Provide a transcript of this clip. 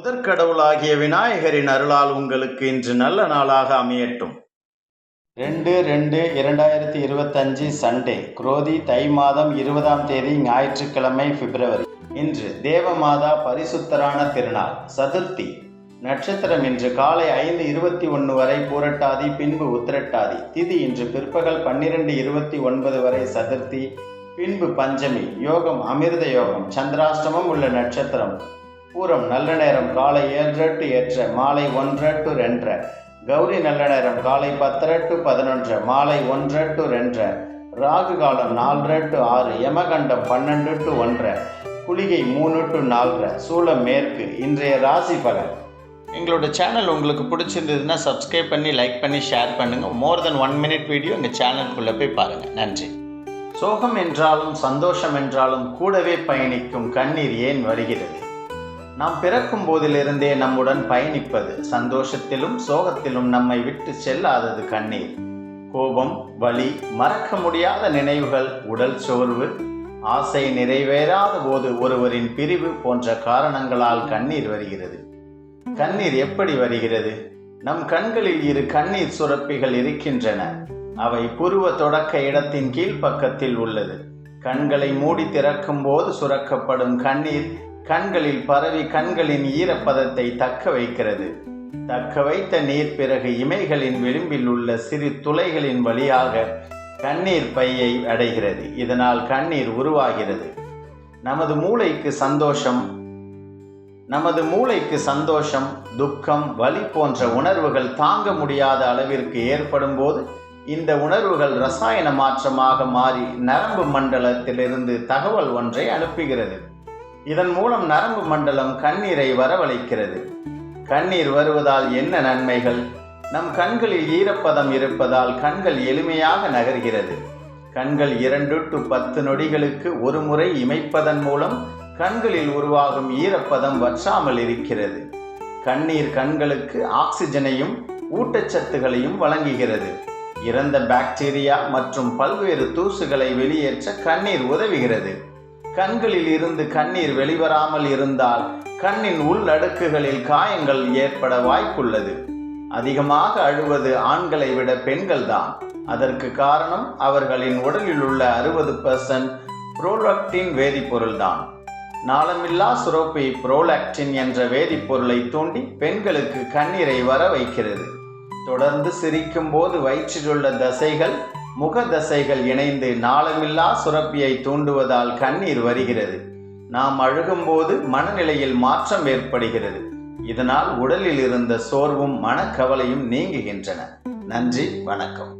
முதற்கடவுளாகிய விநாயகரின் அருளால் உங்களுக்கு இன்று நல்ல நாளாக அமையட்டும். ரெண்டு ரெண்டு இரண்டாயிரத்தி இருபத்தஞ்சு சண்டே குரோதி தை மாதம் இருபதாம் தேதி ஞாயிற்றுக்கிழமை பிப்ரவரி. இன்று தேவமாதா பரிசுத்தரான திருநாள் சதுர்த்தி. நட்சத்திரம் இன்று காலை ஐந்து இருபத்தி ஒன்று வரை பூரட்டாதி பின்பு உத்திரட்டாதி. திதி இன்று பிற்பகல் பன்னிரெண்டு இருபத்தி ஒன்பது வரை சதுர்த்தி பின்பு பஞ்சமி யோகம் அமிர்த யோகம் சந்திராஷ்டமம் உள்ள நட்சத்திரம். பூரம் நல்ல நேரம் காலை ஏழரை டு எட்டரை மாலை ஒன்றரை டு ரெண்டரை. கௌரி நல்ல நேரம் காலை பத்தரை டு பதினொன்றரை மாலை ஒன்றரை டு ரெண்டரை. ராகு காலம் நாலரை டு ஆறு யமகண்டம் பன்னெண்டு டு ஒன்றரை. குளிகை மூணு டு நாலரை. சூளம் மேற்கு. இன்றைய ராசி பலன். எங்களோட சேனல் உங்களுக்கு பிடிச்சிருந்ததுன்னா சப்ஸ்கிரைப் பண்ணி லைக் பண்ணி ஷேர் பண்ணுங்கள் more than one minute video எங்கள் சேனலுக்குள்ளே போய் பாருங்கள் நன்றி. சோகம் என்றாலும் சந்தோஷம் என்றாலும் கூடவே பயணிக்கும் கண்ணீர் ஏன் வருகிறது? நாம் பிறக்கும் போதிலிருந்தே நம்முடன் பயணிப்பது சந்தோஷத்திலும் சோகத்திலும் நம்மை விட்டு செல்லாதது கண்ணீர். கோபம் வலி மறக்க முடியாத நினைவுகள் உடல் சோர்வு ஆசை நிறைவேறாத போது ஒருவரின் பிரிவு போன்ற காரணங்களால் கண்ணீர் வருகிறது. கண்ணீர் எப்படி வருகிறது? நம் கண்களில் இரு கண்ணீர் சுரப்பிகள் இருக்கின்றன. அவை புருவ தொடக்க இடத்தின் கீழ்ப்பக்கத்தில் உள்ளது. கண்களை மூடி திறக்கும் போது சுரக்கப்படும் கண்ணீர் கண்களில் பரவி கண்களின் ஈரப்பதத்தை தக்க வைக்கிறது. தக்க வைத்த நீர் பிறகு இமைகளின் விளிம்பில் உள்ள சிறு துளைகளின் வழியாக கண்ணீர் பையை அடைகிறது. இதனால் கண்ணீர் உருவாகிறது. நமது மூளைக்கு சந்தோஷம் நமது மூளைக்கு சந்தோஷம் துக்கம் வலி போன்ற உணர்வுகள் தாங்க முடியாத அளவிற்கு ஏற்படும் போது இந்த உணர்வுகள் ரசாயன மாற்றமாக மாறி நரம்பு மண்டலத்திலிருந்து தகவல் ஒன்றை அனுப்புகிறது. இதன் மூலம் நரம்பு மண்டலம் கண்ணீரை வரவழைக்கிறது. கண்ணீர் வருவதால் என்ன நன்மைகள்? நம் கண்களில் ஈரப்பதம் இருப்பதால் கண்கள் எளிமையாக நகர்கிறது. கண்கள் இரண்டு டு பத்து நொடிகளுக்கு ஒரு முறை இமைப்பதன் மூலம் கண்களில் உருவாகும் ஈரப்பதம் வற்றாமல் இருக்கிறது. கண்ணீர் கண்களுக்கு ஆக்சிஜனையும் ஊட்டச்சத்துகளையும் வழங்குகிறது. இறந்த பாக்டீரியா மற்றும் பல்வேறு தூசுகளை வெளியேற்ற கண்ணீர் உதவுகிறது. கண்களில் இருந்து கண்ணீர் வெளிவராமல் இருந்தால் கண்ணின் உள்நடுக்குகளில் காயங்கள் ஏற்பட வாய்ப்புள்ளது. அதிகமாக அழுவது ஆண்களை விட பெண்கள்தான். அதற்கு காரணம் அவர்களின் உடலில் உள்ள அறுபது பர்சன்ட் புரோலக்டின் வேதிப்பொருள்தான். நாளமில்லா சுரப்பி புரோலாக்டின் என்ற வேதிப்பொருளை தூண்டி பெண்களுக்கு கண்ணீரை வர வைக்கிறது. தொடர்ந்து சிரிக்கும் போது வயிற்றிலுள்ள தசைகள் முக தசைகள் இணைந்து நாளமில்லா சுரப்பியை தூண்டுவதால் கண்ணீர் வருகிறது. நாம் அழுகும்போது மனநிலையில் மாற்றம் ஏற்படுகிறது. இதனால் உடலில் இருந்த சோர்வும் மனக்கவலையும் நீங்குகின்றன. நன்றி வணக்கம்.